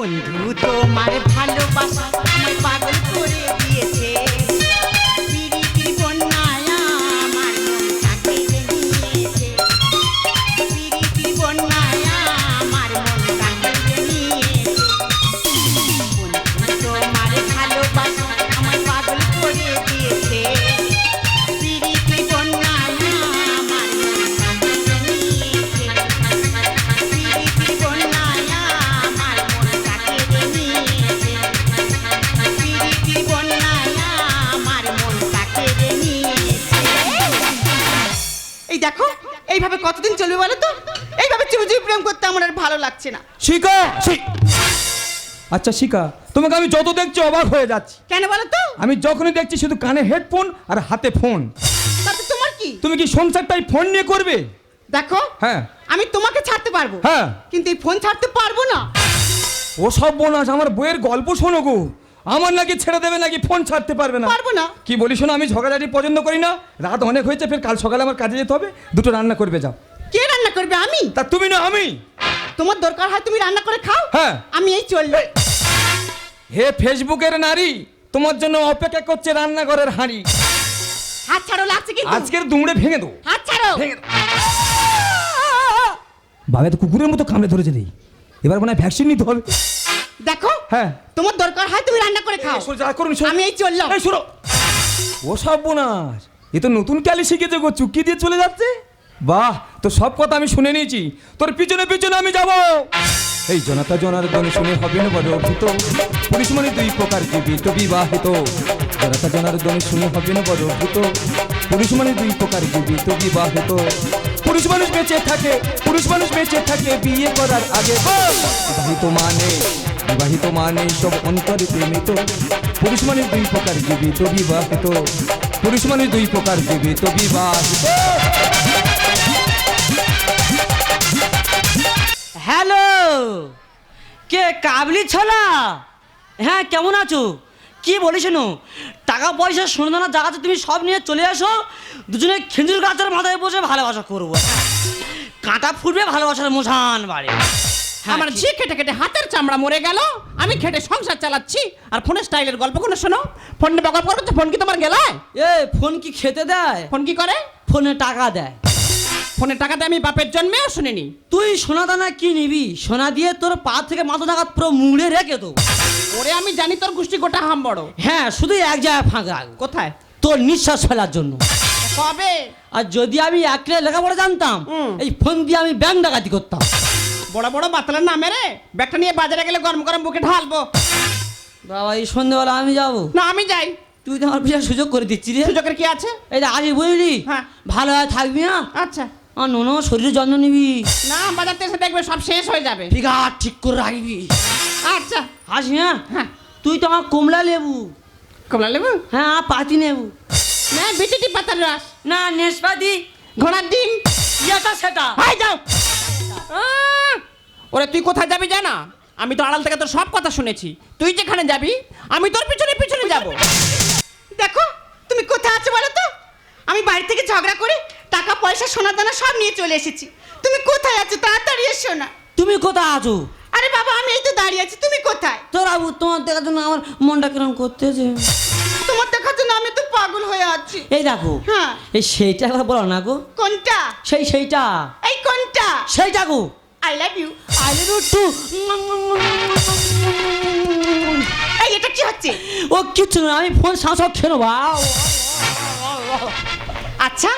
বন্ধু তোমার ভালোবাসা কতদিন চলবে বলো তো? এইভাবে চুপি চুপি প্রেম করতে আমার আর ভালো লাগছে না। শিখা আচ্ছা শিখা তোমাকে আমি যত দেখছি অবাক হয়ে যাচ্ছি। কেন বলো তো? আমি যখনই দেখছি শুধু কানে হেডফোন আর হাতে ফোন তাতে তোমার কি? তুমি কি সংসারটাই ফোন নিয়ে করবে? দেখো হ্যাঁ। আমি তোমাকে ছাড়তে পারব। হ্যাঁ। কিন্তু এই ফোন ছাড়তে পারব না। ও সব বোনাস আমার বইয়ের গল্প শোনো গো। আমার নাকি ছেড়ে দেবে নাকি ফোন ছাড়তে পারবে না। পারব না। কি বলি শোনো আমি ঝগড়াঝাটি পছন্দ করি না। রাত অনেক হয়েছে ফের কাল সকালে আমার কাজে যেতে হবে। দুটো রান্না করবে যাও। কে রান্না করবে আমি? তা তুমি না আমি। তোমার দরকার হয় তুমি রান্না করে খাও। হ্যাঁ। আমি এই চলল। হে ফেসবুকের নারী তোমার জন্য অপেক্ষা করছে রান্নাঘরের হাঁড়ি। হাত ছাড়ো লাগছে কি আজকের দুমড়ে ভেঙে দেবো হাত ছাড়ো। ভেঙে দাও। বাবা তো কুকুরের মতো কামড়ে ধরেছে রে। এবার মনে হয় ভ্যাকসিন নিতে হবে। দেখো হ্যাঁ। তোমার দরকার হয় তুমি রান্না করে খাও। যা করুন, আমি এই চললাম। এই শোনো। ও সব বোনাস এ তো নতুন ক্যালি শিখেছে গো চুক্তি দিয়ে চলে যাচ্ছে। বাহ তো সব কথা আমি শুনে নিয়েছি। তোর পিছনে পিছনে আমি যাব। এই জনতা জনার্দন শুনে হবে না বড় অভিত পুলিশ মানে দুই প্রকার জীবিত বিবাহিত। জনতা জনার্দন শুনে হবে না বড় অভিত পুলিশ মানে দুই প্রকার জীবিত বিবাহিত। পুরুষ মানুষ বেঁচে থাকে পুরুষ মানুষ বেঁচে থাকে বিয়ে করার আগে। বিবাহিত মানে বিবাহিত মানে সব অন্তরে প্রেমিত। পুরুষ মানে দুই প্রকার জীবিত বিবাহিত। পুরুষ মানে দুই প্রকার জীবিত বিবাহিত। হ্যালো! কে, কাবলি ছোলা? হ্যাঁ কেমন আছো? কি বলিস টাকা পয়সা সোনাদানা আছে তুমি সব নিয়ে চলে আসো। দুজনে খেজুর গাছের মাথায় বসে ভালোবাসা করব। কাঁটা ফুটবে ভালোবাসার মোছান বাড়ি। আমার ঝি খেটে খেটে হাতের চামড়া মরে গেল। আমি খেটে সংসার চালাচ্ছি। আর ফোনের স্টাইলের গল্প কোনো শোনো? ফোন নিয়ে বকর করো তো ফোন কি তোমার গেলায়? এ ফোন কি খেতে দেয়? ফোন কি করে? ফোনে টাকা দেয়। ফোনের টাকাতে আমি বাপের জন্মেও শুনিনি। তুই সোনা দানা কি নিবি? সোনা দিয়ে তোর পা থেকে মাথা টাকা পুরো মুড়ে রেখে তো ওরে আমি জানি তোর গোষ্ঠী গোটা হাম বড়। হ্যাঁ শুধু এক জায়গায় ফাঁকা। কোথায়? তোর নিঃশ্বাস ফেলার জন্য। কবে? আর যদি আমি একলে লেখাপড়া জানতাম এই ফোন দিয়ে আমি ব্যাংক ডাকাতি করতাম। বড় বড় বাতলার নামে রে। ব্যাগটা নিয়ে বাজারে গেলে গরম গরম বুকে ঢালবো। বাবা এই সন্ধ্যেবেলা আমি যাব। না আমি যাই। তুই তো আমার বিশাল সুযোগ করে দিচ্ছি রে। সুযোগের কি আছে? এই যে আজ বুঝলি? হ্যাঁ। ভালো হয় থাকবি না আচ্ছা। আর নোনো শরীরের যত্ন নিবি। না বাজার থেকে দেখবে সব শেষ হয়ে যাবে। ফিগার ঠিক করে রাখবি। আচ্ছা। আসবি হ্যাঁ? হ্যাঁ। তুই তো আমার কমলা লেবু। কমলা লেবু? হ্যাঁ আর পাতি নেবু। না বিটিটি পাতার রস। না নেশপাতি ঘোড়ার ডিম। ইয়েটা সেটা। হাই যাও! ওরে তুই কোথায় যাবি জানা? আমি তো আড়াল থেকে তোর সব কথা শুনেছি। তুই যেখানে যাবি আমি তোর পিছনে পিছনে যাব। দেখো তুমি কোথায় আছো বলো তো? আমি বাড়ি থেকে ঝগড়া করে টাকা পয়সা সোনা দানা সব নিয়ে চলে এসেছি। তুমি কোথায় আছো? তাড়াতাড়ি এসো না। তুমি কোথায় আছো? আরে বাবা আমি এই তো দাঁড়িয়ে আছি। তুমি কোথায়? তোর আবু তোমার দেখার জন্য আমার মনটা কিরম করতেছে? তোমার দেখার জন্য আমি তো পাগল হয়ে আছি। এই দেখো হ্যাঁ। এই সেইটা একবার বলো না গো। কোনটা? সেই সেইটা। এই কোনটা? সেইটা গো। I love you I love you too এই এটা কি হচ্ছে? ও কিচ্ছু না আমি ফোন সাঁস খেলো বাও আচ্ছা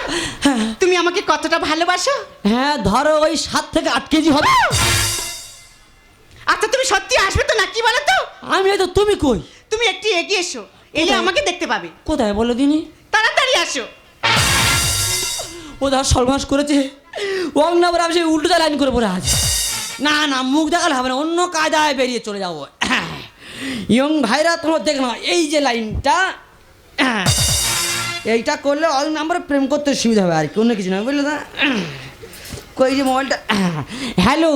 তুমি আমাকে কতটা ভালোবাসো? হ্যাঁ ধরো ওই সাত থেকে আট কেজি হবে। আচ্ছা তুমি সত্যি আসবে তো না কি বলো তো আমি তো তুমি কই? তুমি একটু এগিয়ে এসো এলে আমাকে দেখতে পাবে। কোথায় বলো দিনি? তাড়াতাড়ি আসো। ও ধর সর্বনাশ করেছে। ওম না বলে আমি সেই উল্টো লাইন করে পড়ে আছি। না না মুখ দেখালে হবে না অন্য কায়দায় বেরিয়ে চলে যাব। ইয়ং ভাইরা তোমার দেখ না এই যে লাইনটা এইটা করলে অল নাম্বারে প্রেম করতে সুবিধা হবে আর কি অন্য কিছু না বুঝলে না কই যে মোবাইলটা? হ্যালো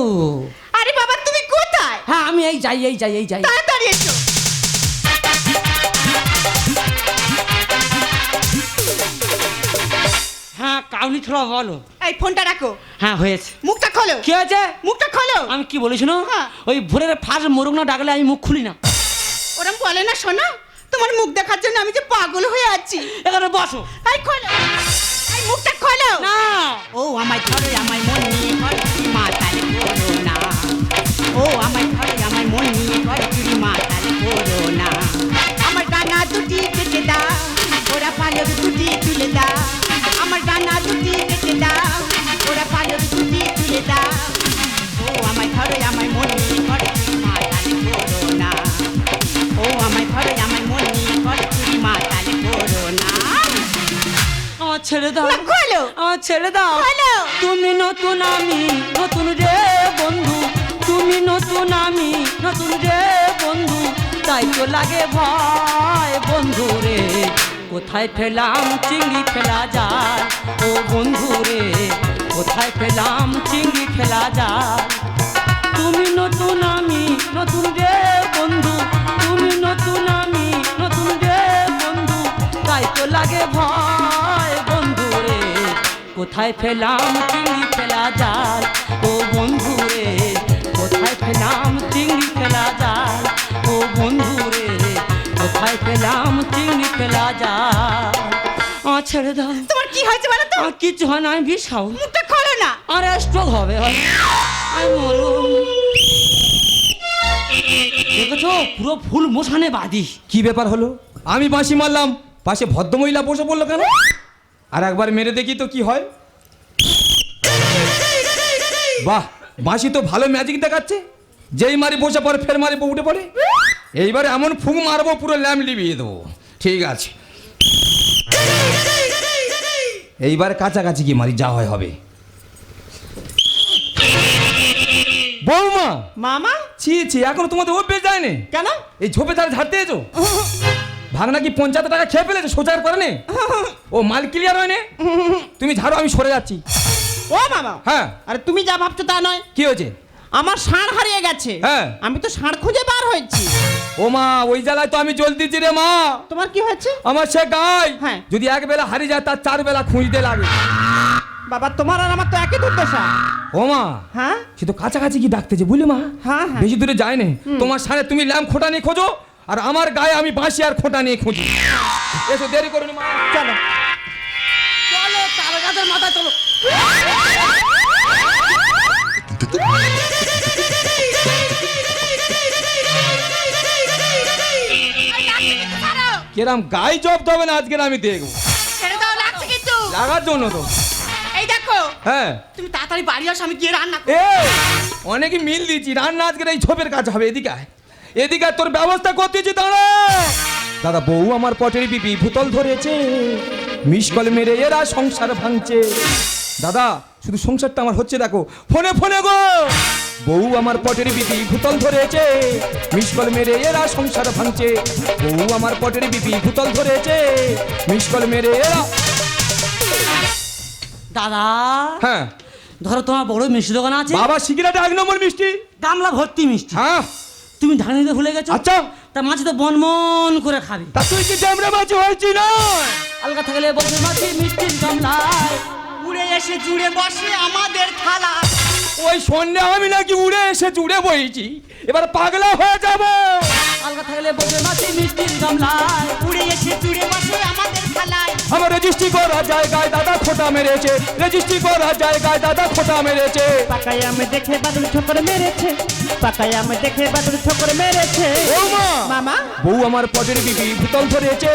আরে বাবা তুমি কোথায়? হ্যাঁ আমি এই যাই এই যাই এই যাই। তাড়াতাড়ি এসো। হ্যাঁ কাউ বলো। এই ফোনটা রাখো। হ্যাঁ হয়েছে। মুখটা খোলো। কি হয়েছে? মুখটা খোলো। আমি কি বলেছি না হ্যাঁ। ওই ভোরের ফার্স্ট মোরগ না ডাকলে আমি মুখ খুলি না। ওরম বলে না শোনো। তোমার মুখ দেখার জন্য আমি যে পাগল হয়ে আছি। এখানে বসো। এই খোলো। এই মুখটা খোলো। না। ও আমায় ধরে আমায় মন নিয়ে চুরি ছেড়ে দাও। তুমি নতুন আমি নতুন রে বন্ধু। তুমি নতুন আমি নতুন রে বন্ধু। তাই তো লাগে ভয় বন্ধু রে। কোথায় ফেলাম চিংড়ি ফেলা যায় ও বন্ধু রে কোথায় ফেলাম চিংড়ি ফেলা যায় তুমি নতুন আমি নতুন রে বন্ধু। তুমি নতুন আমি নতুন রে বন্ধু। তাই তো লাগে ভয় কোথায় ফেলাম চিংড়ি ফেলা জাল ও বন্ধু রে কোথায় ফেলাম চিংড়ি ফেলা জাল ও বন্ধু রে কোথায় ফেলাম চিংড়ি ফেলা জাল আমার ছেড়ে দাও। তোমার কি হয়েছে বলো তো? কিচ্ছু হয় না আমি বিশাও মুখটা খোলো না। আর স্ট্রোক হবে হয়। আমি মরুম দেখেছ? পুরো ফুল মোশানে বাদি কি ব্যাপার হলো? আমি বাঁশি মারলাম পাশে ভদ্রমহিলা বসে পড়ল কেন? আর একবার মেরে দেখি তো কি হয়। বাহ বাঁশি তো ভালো ম্যাজিক দেখাচ্ছে। যেই মারি বসে পড়ে ফের মারি উঠে পড়ে। এইবার এমন ফুক মারবো পুরো ল্যাম্প লিবিয়ে দেবো। ঠিক আছে। এইবার কাছাকাছি কি মারি যা হয় হবে। বৌমা! মামা? ছি ছি এখনও তোমাদের অভ্যেস যায়নি। কেন? এই ঝোপে তারা ঝাড়তে এসো। ভাগনা কি পঞ্চায়েত টাকা খেয়ে ফেলেছে? সোজার করে নে। ও মাল ক্লিয়ার হয়নি তুমি ঝাড়ো আমি সরে যাচ্ছি। ও বাবা। হ্যাঁ। আরে তুমি যা ভাবছ তা নয়। কি হয়েছে? আমার ষাঁড় হারিয়ে গেছে। হ্যাঁ। আমি তো ষাঁড় খুঁজে বার হয়েছি। ও মা ওই জ্বালায় তো আমি জল দিচ্ছি রে মা। তোমার কি হয়েছে? আমার সে গাই হ্যাঁ। যদি এক বেলা হারিয়ে যায় তার চার বেলা খুঁজতে লাগে। বাবা তোমার আর আমার তো একই দুর্দশা। ও মা হ্যাঁ? সে তো কাছাকাছি কি ডাকতেছে বুঝলি মা? হ্যাঁ, হ্যাঁ। বেশি দূরে যায় না তোমার সামনে তুমি ল্যাম্প খোঁটা নিয়ে খোঁজো। আর আমার গায়ে আমি বাঁশি আর খোঁটা নিয়ে খুঁজি। এসো দেরি করুন মা। চলো। চলো গাছের মাথায় চলো। কেরাম গাই জব্দ হবে না আজকের আমি দেখব। লাগার জন্য তো। এই দেখো হ্যাঁ। তুমি তাড়াতাড়ি বাড়ি আসো আমি গিয়ে রান্না। এ অনেকে মিল দিচ্ছি রান্না আজকের এই ঝোপের কাজ হবে এদিকে আয়। এদিকে তোর ব্যবস্থা করতেছি দাঁড়া। দাদা বউ আমার পটের বিপি ভূতল ধরেছে। মিস মিসকল মেরে এরা সংসার ভাঙছে। দাদা শুধু সংসারটা আমার হচ্ছে দেখো। ফোনে ফোনে গো। বউ আমার পটের বিপি ভূতল ধরেছে। মিসকল মেরে এরা সংসার ভাঙছে। বউ আমার পটের বিপি ভূতল ধরেছে। মিসকল মেরে এরা দাদা। হ্যাঁ। ধরো তোমার বড় মিষ্টি দোকান আছে। বাবা সিগারেট এক নম্বর মিষ্টি। গামলা ভর্তি মিষ্টি। হ্যাঁ। তুমি ঢাকনি দিতে ভুলে গেছো? আচ্ছা। তা মাছ তো বন মন করে খাবে। তা তুই কি জামরা মাছ হয়েছি না আলগা থাকলে বসে মাছি মিষ্টির গামলায়। উড়ে এসে জুড়ে বসে আমাদের থালা। ওই সন্ধ্যা আমি নাকি উড়ে এসে জুড়ে বইছি। এবার পাগলা হয়ে যাব। আলগা থাকলে বসে মাছি মিষ্টির গামলায়। উড়ে এসে জুড়ে বসে আমাদের থালায় আমার রেজিস্ট্রি করা জায়গায় দাদা খোটা মেরেছে। রেজিস্ট্রি করা জায়গায় দাদা খোটা মেরেছে। পাকায় আমি দেখে বাদল ঠোকর মেরেছে। পাকায় আমি দেখে বাদল ঠোকর মেরেছে। ও মা মামা! বউ আমার পটের বিপি ভূতল ধরেছে।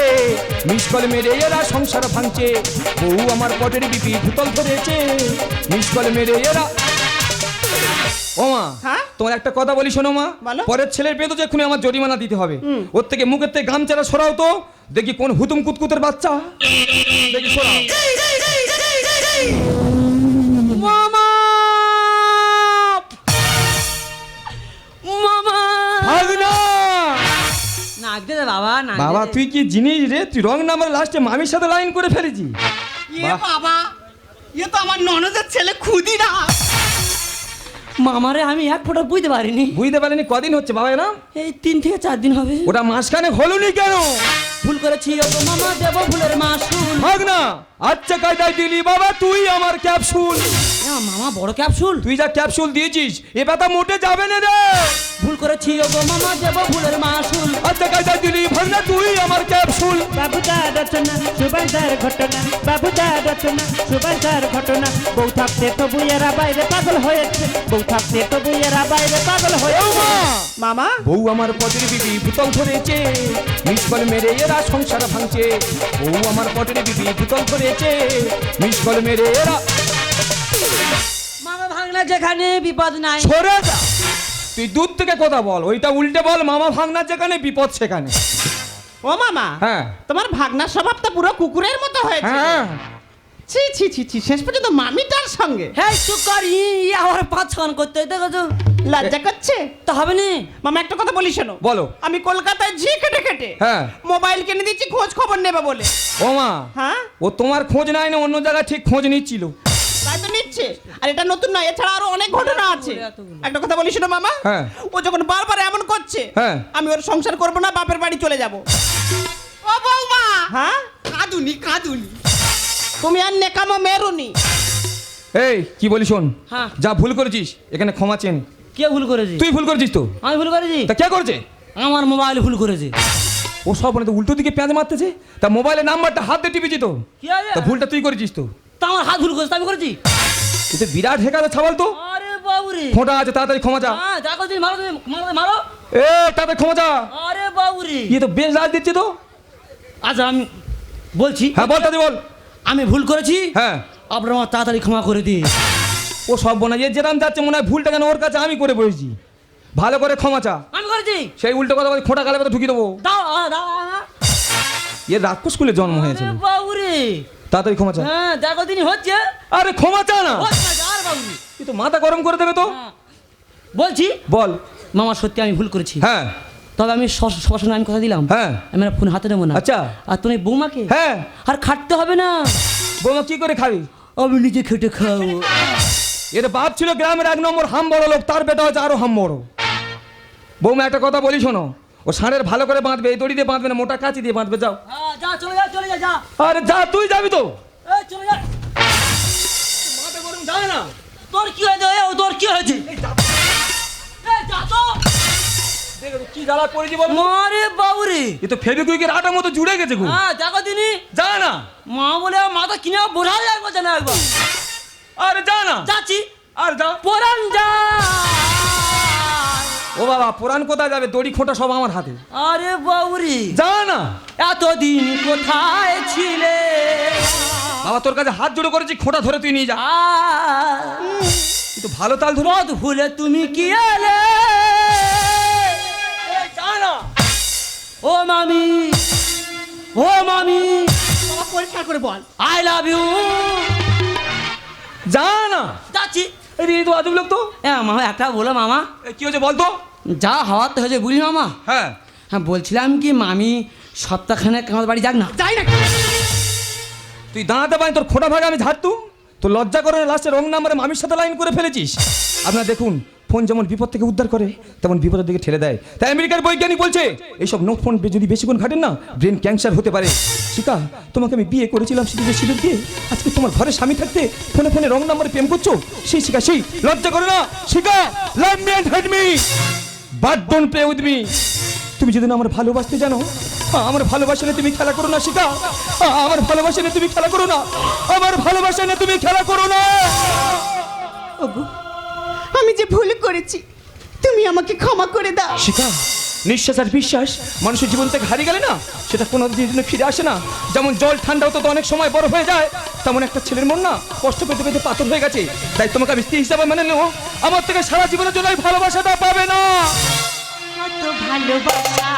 মিসকল মেরে এরা সংসার ভাঙছে। বউ আমার পটের বিপি ভূতল ধরেছে। মিসকল মেরে এরা ও মা হ্যাঁ? তোমার একটা কথা বলি শোনো মা। পরের ছেলের পেয়ে তো যে এক্ষুনি আমার জরিমানা দিতে হবে। ওর থেকে মুখের থেকে গামছাড়া সরাও তো। দেখি কোন হুতুম কুতকুতের বাচ্চা। দেখি সরাও। মামা! মামা! ভাগ না নাক বাবা দে বাবা তুই কি জিনিস রে? তুই রং নাম্বার লাস্টে মামির সাথে লাইন করে ফেলেছি ইয়ে বাবা ইয়ে তো আমার ননদের ছেলে খুদি না মামারে আমি এক ফোঁটা বুঝতে পারিনি। বুঝতে পারিনি কদিন হচ্ছে বাবা না এই তিন থেকে চার দিন হবে। ওটা মাসখানে হলুনি কেন? ভুল করেছি ও মামা দেব ভুলের মাসুল। ভাগ না। আচ্ছা কায়দায় দিলি বাবা তুই আমার ক্যাপসুল। মামা বড় ক্যাপসুল। তুই যা ক্যাপসুল দিয়েছিস এ ব্যথা মোটে যাবে না রে। ভুল করেছি ও মামা দেব ভুলের মাসুল। আচ্ছা কায়দায় দিলি ভাগ না তুই আমার ক্যাপসুল। বাবুদা রচনা সুবাইদার ঘটনা। বাবুদা রচনা সুবাইদার ঘটনা। বউ থাকতে তো বুইয়েরা বাইরে পাগল হয়েছে। বউ থাকতে তো বুইয়েরা বাইরে পাগল হয়েছে মামা? বউ আমার পটের বিবি ভূতল ধরেছে। মিস কল মেরে এরা সংসার ভাঙছে। বউ আমার পটের বিবি ভূতল ধরেছে। মিস কল মেরে এরা মামা ভাঙনা যেখানে বিপদ নাই। সরে যা। তুই দূর থেকে কথা বল ওইটা উল্টে বল মামা ভাঙনা যেখানে বিপদ সেখানে। ও মামা হ্যাঁ। তোমার ভাগনার স্বভাবটা পুরো কুকুরের মতো হয়েছে। হ্যাঁ। ছি ছি ছি ছি শেষ পর্যন্ত মামিটার সঙ্গে। হ্যাঁ চুপ কর ই ই আবার পাঁচ খান করতে দেখো তো লজ্জা করছে? তো হবে নি? মামা একটা কথা বলি শোনো। বলো। আমি কলকাতায় ঝি কেটে কেটে হ্যাঁ। মোবাইল কিনে দিচ্ছি খোঁজ খবর নেবে বলে। ও মা হ্যাঁ? ও তোমার খোঁজ নাই না অন্য জায়গায় ঠিক খোঁজ নিচ্ছিল। তাই তো নিচ্ছে। আর এটা নতুন নয় এছাড়া আরও অনেক ঘটনা আছে। একটা কথা বলি শোনো মামা। হ্যাঁ। ও যখন বারবার এমন করছে হ্যাঁ। আমি ওর সংসার করব না বাপের বাড়ি চলে যাব। ও বৌমা! হ্যাঁ? কাঁদুনি কাঁদুনি। তুমি আর নেকামো মেরুনি। এই কি বলি শোন? হ্যাঁ। যা ভুল করেছিস এখানে ক্ষমা চেন কে ভুল করেছি? তুই ভুল করেছিস তো? আমি ভুল করেছি। তা কে করছে? আমার মোবাইল ভুল করেছে। ও সব মানে তো উল্টো দিকে পেঁয়াজ মারতেছে? তা মোবাইলের নাম্বারটা হাত দিয়ে টিপেছি তো? তা ভুলটা তুই করেছিস তো? তা আমার হাত ভুল করেছে তা আমি করেছি। এ তো বিরাট হেকাতে ছাবাল তো। আরে বাবুরে। ফোঁটা আছে তাড়াতাড়ি ক্ষমা চা হ্যাঁ যা করছিস মারো তুমি মারো মারো। এ তাড়াতাড়ি ক্ষমা চা আরে বাবুরে। ইয়ে তো বেশ রাজ দিচ্ছে তো। আচ্ছা আমি বলছি। হ্যাঁ বল তাড়াতাড়ি বল। আমি ভুল করেছি? হ্যাঁ। আপনার আমার তাড়াতাড়ি ক্ষমা করে দিন। ও সব বোনা যে যেরাম যাচ্ছে মনে হয় ভুলটা কেন ওর কাছে আমি করে বসেছি। ভালো করে ক্ষমা চা। আমি করেছি। সেই উল্টো কথা বলে খোঁটা গালে কথা ঢুকিয়ে দেবো। এ রাক্ষস স্কুলে জন্ম হয়েছিল। আরে বাবুরে। তাড়াতাড়ি ক্ষমা চা। হ্যাঁ দেখো দিনই হচ্ছে। আরে ক্ষমা চা না। এ তো মাথা গরম করে দেবে তো। হ্যাঁ। বলছি বল। মামা সত্যি আমি ভুল করেছি। হ্যাঁ। তবে আমি সবার সঙ্গে আমি কথা দিলাম। হ্যাঁ। আমি ফোন হাতে নেব না। আচ্ছা। আর তুমি বৌমাকে? হ্যাঁ। আর খাটতে হবে না। বৌমা কি করে খাবি? আমি নিজে খেটে খাব। এর বাপ ছিল গ্রামের এক নম্বর হাম বড় লোক তার বেটা হচ্ছে আরও হাম বড়। বৌমা একটা কথা বলি শোনো। ও ষাঁড়ের ভালো করে বাঁধবে এই দড়ি দিয়ে বাঁধবে না মোটা কাঁচি দিয়ে বাঁধবে যাও। হ্যাঁ যা চলে যা চলে যা যা। আরে যা তুই যাবি তো। তোর কি হয়েছে? তোর কি হয়েছে? কি জ্বালা পড়েছি বল? মারে বাবুরে। এ তো ফেবিকুইকের আটার মতো জুড়ে গেছে গো। হ্যাঁ দেখো দিনি। যা না। মা বলে মাথা কিনে বোঝা লাগবে না একবার? আরে যা না। যাচ্ছি। আর যা পরান যা। ও বাবা পুরান কোথায় যাবে? দড়ি খোঁটা সব আমার হাতে। আরে বাবুরে। যা না। এতদিন কোথায় ছিলে? বাবা তোর কাছে হাত জোড়ো করেছি খোঁটা ধরে তুই নিয়ে যা। তুই তো ভালো তাল ধরে ভুলে তুমি কি এলে? ও মামি ও মামি। পরিষ্কার করে বল। আই লাভ ইউ যা না। যাচ্ছি। রে, তো আজব লোক তো। এ মামা একটা বলো মামা। কি হয়েছে বলতো? যা হওয়ার তো হয়েছে বুঝলি মামা? হ্যাঁ। হ্যাঁ বলছিলাম কি মামি সপ্তাহখানেক আমার বাড়ি যাক না। যাই না। তুই দাঁড়াতে পারি তোর খোটা ভাগে আমি ঝাড়তুম তো লজ্জা করে লাস্টে রং নাম্বারে মামির সাথে লাইন করে ফেলেছিস। আপনারা দেখুন ফোন যেমন বিপদ থেকে উদ্ধার করে, তেমন বিপদের দিকে ঠেলে দেয়। তাই আমেরিকার বৈজ্ঞানিক বলছে, এইসব নোট ফোন যদি বেশিক্ষণ ঘাটেন না, ব্রেন ক্যান্সার হতে পারে। শিকা, তোমাকে আমি বিয়ে করেছিলাম সিঁদুরে সিঁদুর দিয়ে, আজকে তোমার ঘরে স্বামী থাকতে ফোনে ফোনে রং নাম্বারে প্রেম করছ? সেই শিকা, সেই, লজ্জা করে না। শিকা তুমি যদি না আমার ভালোবাসতে জানো, আমার ভালোবাসা নিয়ে তুমি খেলা করো না, শিকা। আমার ভালোবাসা নিয়ে তুমি খেলা করো না। আমার ভালোবাসা নিয়ে তুমি খেলা করো না। আমি যে ভুল করেছি তুমি আমাকে ক্ষমা করে দাও। শিকা নিঃশ্বাস আর বিশ্বাস মানুষের জীবন থেকে হারিয়ে গেলে না সেটা কোনো দিন ফিরে আসে না। যেমন জল ঠান্ডা হতো তো অনেক সময় বড় হয়ে যায় তেমন একটা ছেলের মন না কষ্ট পেতে পেতে পাথর হয়ে গেছে। তাই তোমাকে আমি স্ত্রী হিসাবে মেনে নেব। আমার থেকে সারা জীবনের জন্য ভালোবাসাটা পাবে না। ভালোবাসা